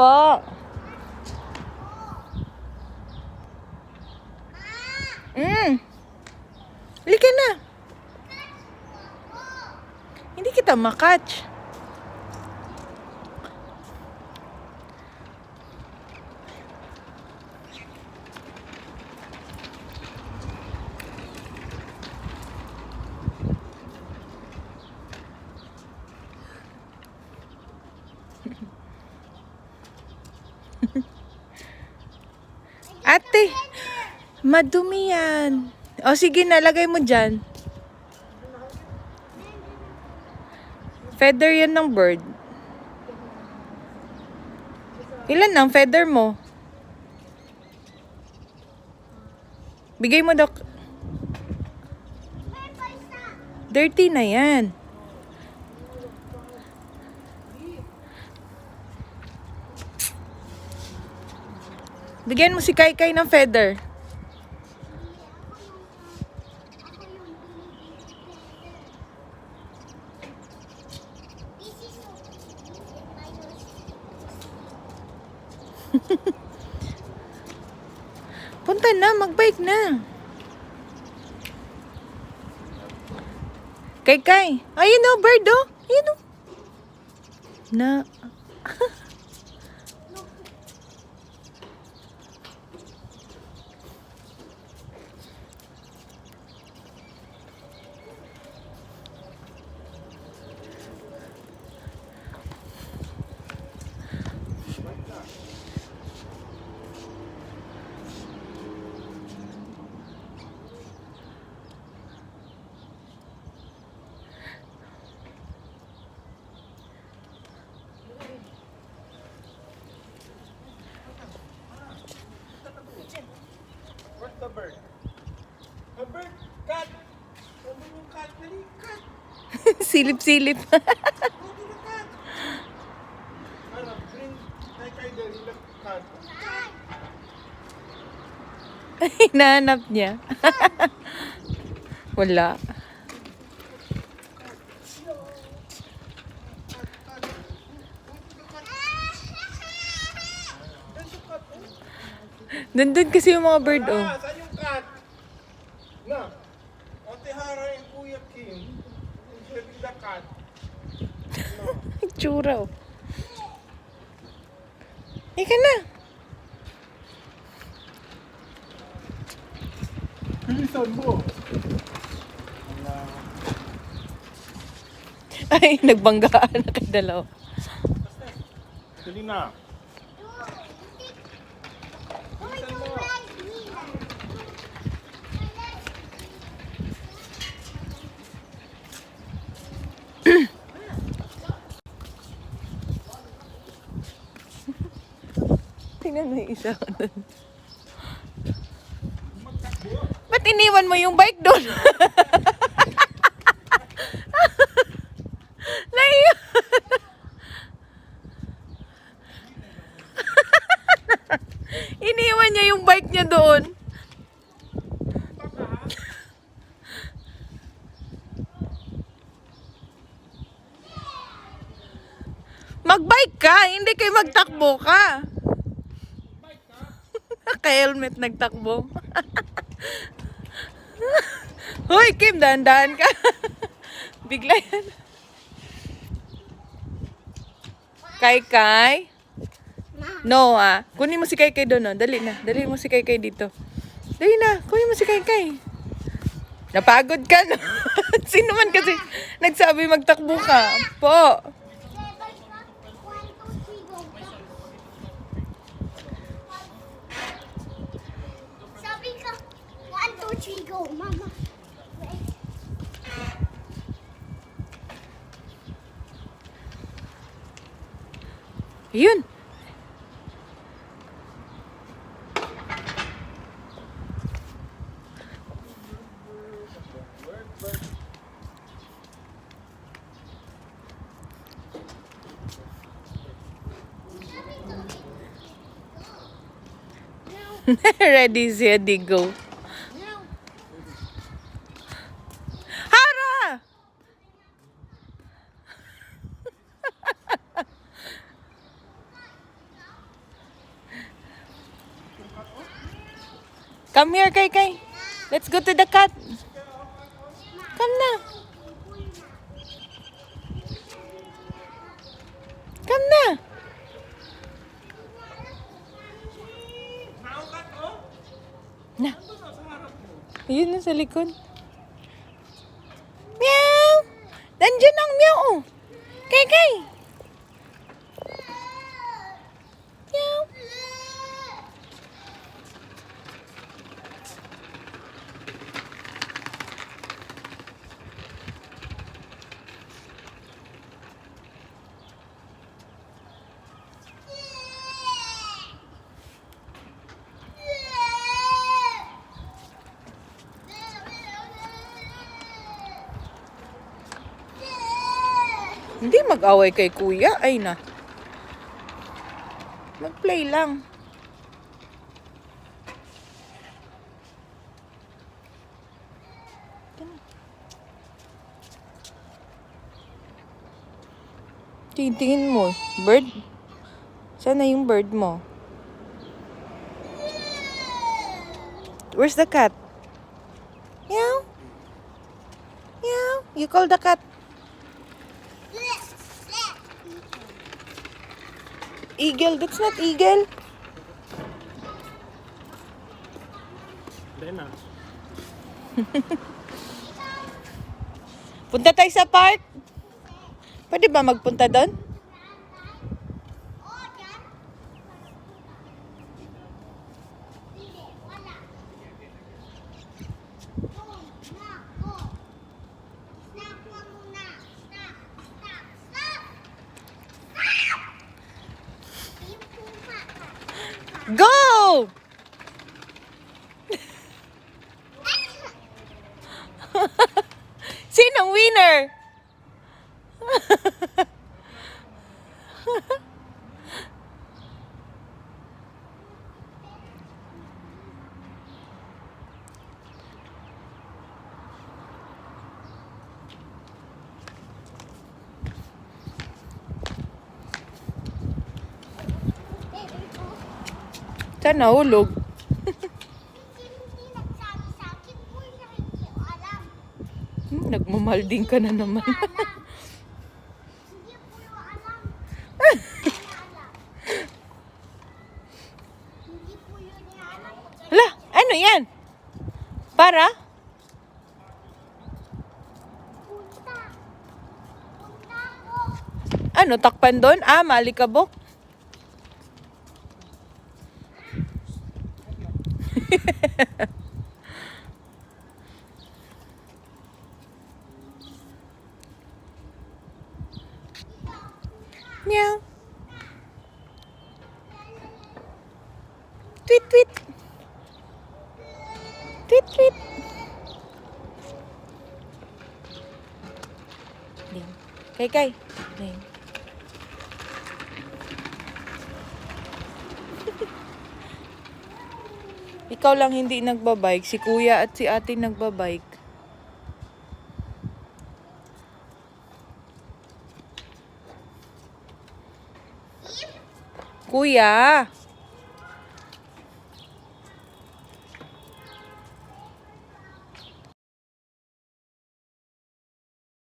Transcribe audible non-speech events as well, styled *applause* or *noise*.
po. Mm. Halika na. Hindi kita makatch. Ate, madumi yan. O sige na, lagay mo dyan. Feather yan ng bird. Ilan ang feather mo? Bigay mo, Dok. Dirty na yan. Bigyan mo si Kai ng feather. *laughs* Punta na, magbike na. Kay Kai. Ayun o, bird o. Ayun o. Na. *laughs* Where's the bird? A bird! Cat! Sabi yung cat, dali, cat! Silip-silip. Go to the cat! Ano, bring, kay kay dali, look, cat. *laughs* Hinahanap niya. *laughs* Wala. Nandun kasi yung mga bird, oh. Ah, saan yung cat? Na, Ate Hara and Kuya Kim, having the cat. No. Tsura, oh. Ika na. Bilisan mo. Ay, nagbanggaan na kay dalaw. Dali na. Mo yung isa dun. Ba't iniwan mo yung bike doon? *laughs* Naiya. *laughs* Iniwan niya yung bike niya doon. *laughs* Magbike ka, hindi kayo magtakbo ka. Naka-helmet nagtakbo. *laughs* Hoy, Kim, dahan-dahan ka. *laughs* Bigla yan. Kay Kai? No, ah. Kunin mo si Kai Kai doon, oh. Dali na. Dali mo si Kai Kai dito. Dali na. Kunin mo si Kai Kai. Napagod ka, no? *laughs* Sino man kasi nagsabi magtakbo ka? Po. Yun. *laughs* Ready, steady, go. Come here, Kay Kay. Let's go to the cat. Come na. Come na. Na. Ayun na sa likod. Meow! Nandiyan ang meow, oh. Kay Kay. Meow. Hindi mag-away kay kuya. Ay na. Mag-play lang. Tingin mo. Bird? Sana yung bird mo? Where's the cat? Meow. Meow. You call the cat. Eagle. That's not eagle. Then, ah. *laughs* Punta tayo sa park. Pwede ba magpunta doon? Go! Hindi alam. Hindi ko yun yung alam. Hala, ano yan? Para? Ano, takpan doon? Ah, malikabok. *laughs* Meow. Tweet tweet. Tweet tweet. Điểm. Cây cây. Điểm. Ikaw lang hindi nagbabike. Si kuya at si ate nagbabike. Kuya!